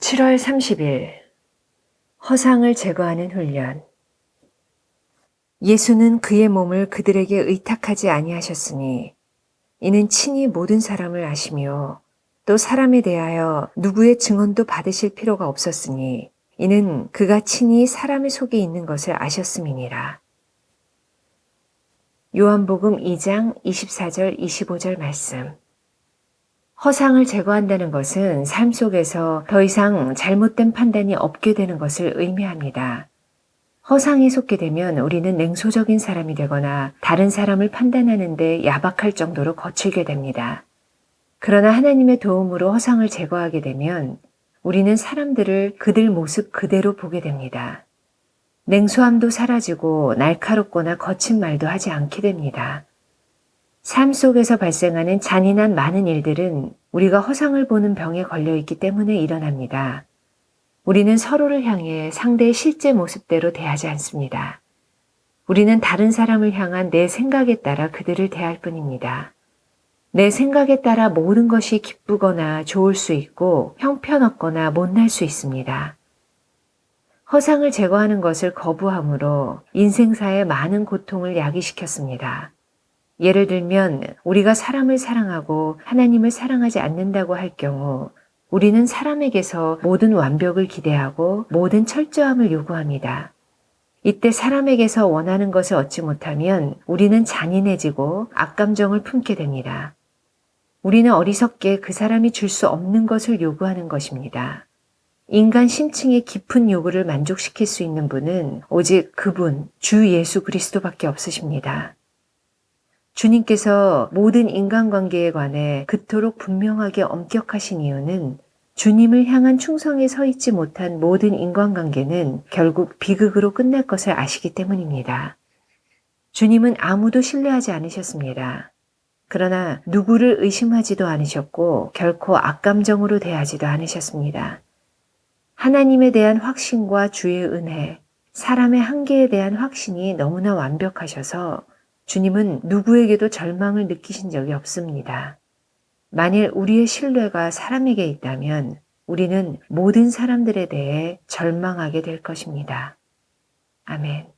7월 30일 허상을 제거하는 훈련 예수는 그의 몸을 그들에게 의탁하지 아니하셨으니 이는 친히 모든 사람을 아시며 또 사람에 대하여 누구의 증언도 받으실 필요가 없었으니 이는 그가 친히 사람의 속에 있는 것을 아셨음이니라. 요한복음 2장 24절 25절 말씀 허상을 제거한다는 것은 삶 속에서 더 이상 잘못된 판단이 없게 되는 것을 의미합니다. 허상에 속게 되면 우리는 냉소적인 사람이 되거나 다른 사람을 판단하는데 야박할 정도로 거칠게 됩니다. 그러나 하나님의 도움으로 허상을 제거하게 되면 우리는 사람들을 그들 모습 그대로 보게 됩니다. 냉소함도 사라지고 날카롭거나 거친 말도 하지 않게 됩니다. 삶 속에서 발생하는 잔인한 많은 일들은 우리가 허상을 보는 병에 걸려 있기 때문에 일어납니다. 우리는 서로를 향해 상대의 실제 모습대로 대하지 않습니다. 우리는 다른 사람을 향한 내 생각에 따라 그들을 대할 뿐입니다. 내 생각에 따라 모든 것이 기쁘거나 좋을 수 있고 형편없거나 못날 수 있습니다. 허상을 제거하는 것을 거부함으로 인생사에 많은 고통을 야기시켰습니다. 예를 들면 우리가 사람을 사랑하고 하나님을 사랑하지 않는다고 할 경우 우리는 사람에게서 모든 완벽을 기대하고 모든 철저함을 요구합니다. 이때 사람에게서 원하는 것을 얻지 못하면 우리는 잔인해지고 악감정을 품게 됩니다. 우리는 어리석게 그 사람이 줄 수 없는 것을 요구하는 것입니다. 인간 심층의 깊은 요구를 만족시킬 수 있는 분은 오직 그분, 주 예수 그리스도밖에 없으십니다. 주님께서 모든 인간관계에 관해 그토록 분명하게 엄격하신 이유는 주님을 향한 충성에 서 있지 못한 모든 인간관계는 결국 비극으로 끝날 것을 아시기 때문입니다. 주님은 아무도 신뢰하지 않으셨습니다. 그러나 누구를 의심하지도 않으셨고 결코 악감정으로 대하지도 않으셨습니다. 하나님에 대한 확신과 주의 은혜, 사람의 한계에 대한 확신이 너무나 완벽하셔서 주님은 누구에게도 절망을 느끼신 적이 없습니다. 만일 우리의 신뢰가 사람에게 있다면 우리는 모든 사람들에 대해 절망하게 될 것입니다. 아멘.